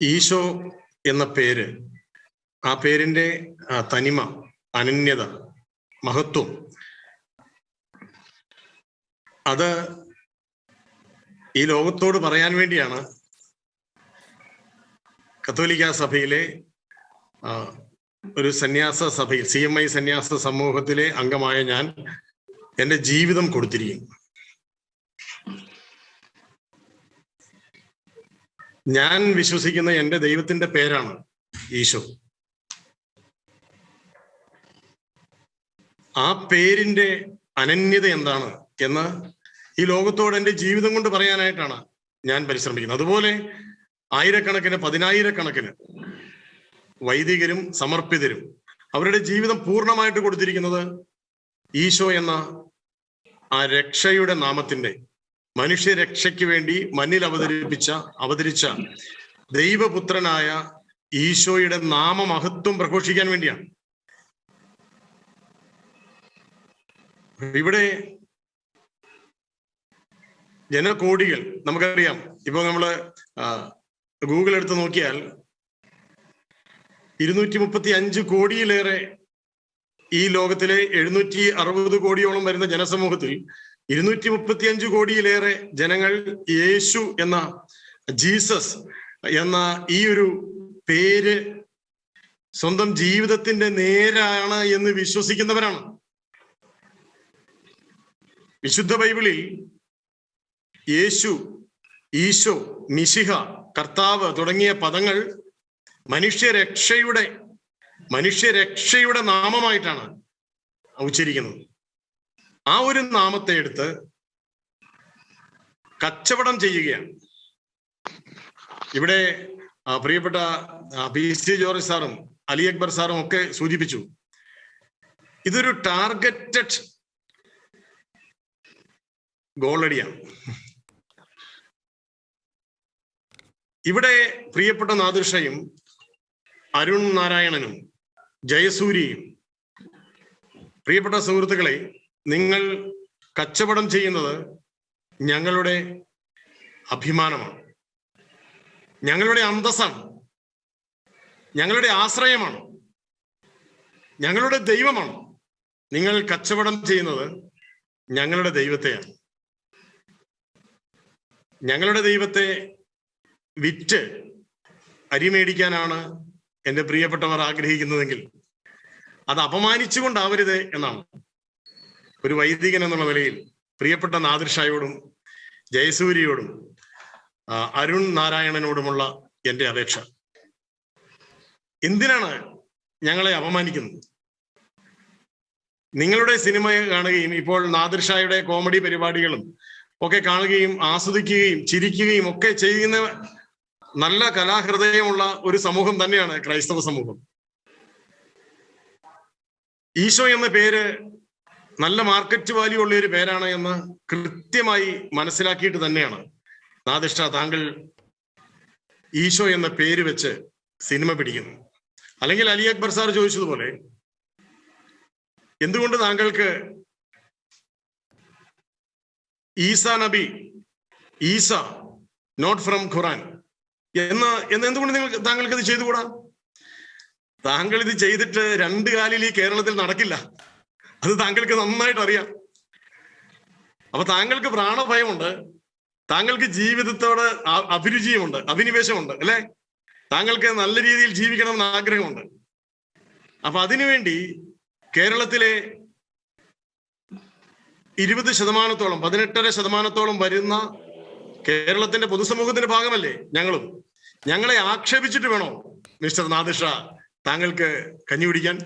ഈശോ എന്ന പേര് ആ പേരിന്റെ തനിമ അനന്യത മഹത്വം. അത് ഈ ലോകത്തോട് പറയാൻ വേണ്ടിയാണ് കത്തോലിക്ക സഭയിലെ ഒരു സന്യാസ സഭയിൽ സി എം ഐ സന്യാസ സമൂഹത്തിലെ അംഗമായ ഞാൻ എന്റെ ജീവിതം കൊടുത്തിരിക്കും ഞാൻ വിശ്വസിക്കുന്ന എന്റെ ദൈവത്തിന്റെ പേരാണ് ഈശോ. ആ പേരിന്റെ അനന്യത എന്താണ് എന്ന് ഈ ലോകത്തോട് എന്റെ ജീവിതം കൊണ്ട് പറയാനായിട്ടാണ് ഞാൻ പരിശ്രമിക്കുന്നത്. അതുപോലെ ആയിരക്കണക്കിന് പതിനായിരക്കണക്കിന് വൈദികരും സമർപ്പിതരും അവരുടെ ജീവിതം പൂർണമായിട്ട് കൊടുത്തിരിക്കുന്നത് ഈശോ എന്ന ആ രക്ഷയുടെ നാമത്തിന്റെ മനുഷ്യരക്ഷയ്ക്ക് വേണ്ടി മണ്ണിൽ അവതരിപ്പിച്ച അവതരിച്ച ദൈവപുത്രനായ ഈശോയുടെ നാമമഹത്വം പ്രഘോഷിക്കാൻ വേണ്ടിയാണ്. ഇവിടെ ജനകോടികൾ നമുക്കറിയാം. ഇപ്പൊ നമ്മൾ ഗൂഗിൾ എടുത്ത് നോക്കിയാൽ ഇരുന്നൂറ്റി മുപ്പത്തി അഞ്ച് കോടിയിലേറെ ഈ ലോകത്തിലെ എഴുന്നൂറ്റി അറുപത് കോടിയോളം വരുന്ന ജനസമൂഹത്തിൽ ഇരുന്നൂറ്റി മുപ്പത്തി അഞ്ച് കോടിയിലേറെ ജനങ്ങൾ യേശു എന്ന ജീസസ് എന്ന ഈ ഒരു പേര് സ്വന്തം ജീവിതത്തിന്റെ നേരാണ് എന്ന് വിശ്വസിക്കുന്നവരാണ്. വിശുദ്ധ ബൈബിളിൽ യേശു ഈശോ മിശിഹ കർത്താവ് തുടങ്ങിയ പദങ്ങൾ മനുഷ്യരക്ഷയുടെ മനുഷ്യരക്ഷയുടെ നാമമായിട്ടാണ് ഉച്ചരിക്കുന്നത്. ആ ഒരു നാമത്തെ എടുത്ത് കച്ചവടം ചെയ്യുകയാണ്. ഇവിടെ പ്രിയപ്പെട്ട പി. സി. ജോർജ് സാറും അലി അക്ബർ സാറും ഒക്കെ സൂചിപ്പിച്ചു. ഇതൊരു ടാർഗറ്റഡ് ഗോളടിയാണ്. ഇവിടെ പ്രിയപ്പെട്ട നാദൃഷയും അരുൺ നാരായണനും ജയസൂര്യയും പ്രിയപ്പെട്ട സുഹൃത്തുക്കളെ നിങ്ങൾ കച്ചവടം ചെയ്യുന്നത് ഞങ്ങളുടെ അഭിമാനമാണ്. ഞങ്ങളുടെ അന്തസ്സാണ്. ഞങ്ങളുടെ ആശ്രയമാണ്. ഞങ്ങളുടെ ദൈവമാണ്. നിങ്ങൾ കച്ചവടം ചെയ്യുന്നത് ഞങ്ങളുടെ ദൈവത്തെയാണ്. ഞങ്ങളുടെ ദൈവത്തെ വിറ്റ് അരി മേടിക്കാനാണ് എന്റെ പ്രിയപ്പെട്ടവർ ആഗ്രഹിക്കുന്നതെങ്കിൽ അത് അപമാനിച്ചുകൊണ്ടാവരുത് എന്നാണ്. ഒരു വൈദികൻ എന്നുള്ള നിലയിൽ പ്രിയപ്പെട്ട നാദിർഷായോടും ജയസൂര്യയോടും അരുൺ നാരായണനോടുമുള്ള എന്റെ അപേക്ഷ. എന്തിനാണ് ഞങ്ങളെ അപമാനിക്കുന്നത്? നിങ്ങളുടെ സിനിമ കാണുകയും ഇപ്പോൾ നാദിർഷായുടെ കോമഡി പരിപാടികളും ഒക്കെ കാണുകയും ആസ്വദിക്കുകയും ചിരിക്കുകയും ഒക്കെ ചെയ്യുന്ന നല്ല കലാഹൃദയമുള്ള ഒരു സമൂഹം തന്നെയാണ് ക്രൈസ്തവ സമൂഹം. ഈശോ എന്ന പേര് നല്ല മാർക്കറ്റ് വാല്യൂ ഉള്ള ഒരു പേരാണ് എന്ന് കൃത്യമായി മനസ്സിലാക്കിയിട്ട് തന്നെയാണ്. നാദിഷ താങ്കൾ ഈശോ എന്ന പേര് വെച്ച് സിനിമ പിടിക്കുന്നു. അല്ലെങ്കിൽ അലി അക്ബർ സാർ ചോദിച്ചതുപോലെ എന്തുകൊണ്ട് താങ്കൾക്ക് ഈസ നബി ഈസ നോട്ട് ഫ്രം ഖുറാൻ? എന്ന് എന്ന് എന്തുകൊണ്ട് നിങ്ങൾ താങ്കൾക്ക് ഇത് ചെയ്തുകൂടാ? താങ്കൾ ഇത് ചെയ്തിട്ട് രണ്ട് കാലിൽ ഈ കേരളത്തിൽ നടക്കില്ല. അത് താങ്കൾക്ക് നന്നായിട്ട് അറിയാം. അപ്പൊ താങ്കൾക്ക് പ്രാണഭയമുണ്ട്. താങ്കൾക്ക് ജീവിതത്തോട് അഭിരുചിയുമുണ്ട് അഭിനിവേശമുണ്ട് അല്ലെ? താങ്കൾക്ക് നല്ല രീതിയിൽ ജീവിക്കണം എന്ന് ആഗ്രഹമുണ്ട്. അപ്പൊ അതിനുവേണ്ടി കേരളത്തിലെ ഇരുപത് ശതമാനത്തോളം പതിനെട്ടര ശതമാനത്തോളം വരുന്ന കേരളത്തിന്റെ പൊതുസമൂഹത്തിന്റെ ഭാഗമല്ലേ ഞങ്ങളും? ഞങ്ങളെ ആക്ഷേപിച്ചിട്ട് വേണോ മിസ്റ്റർ നാദിഷ താങ്കൾക്ക് കഞ്ഞി കുടിക്കാൻ?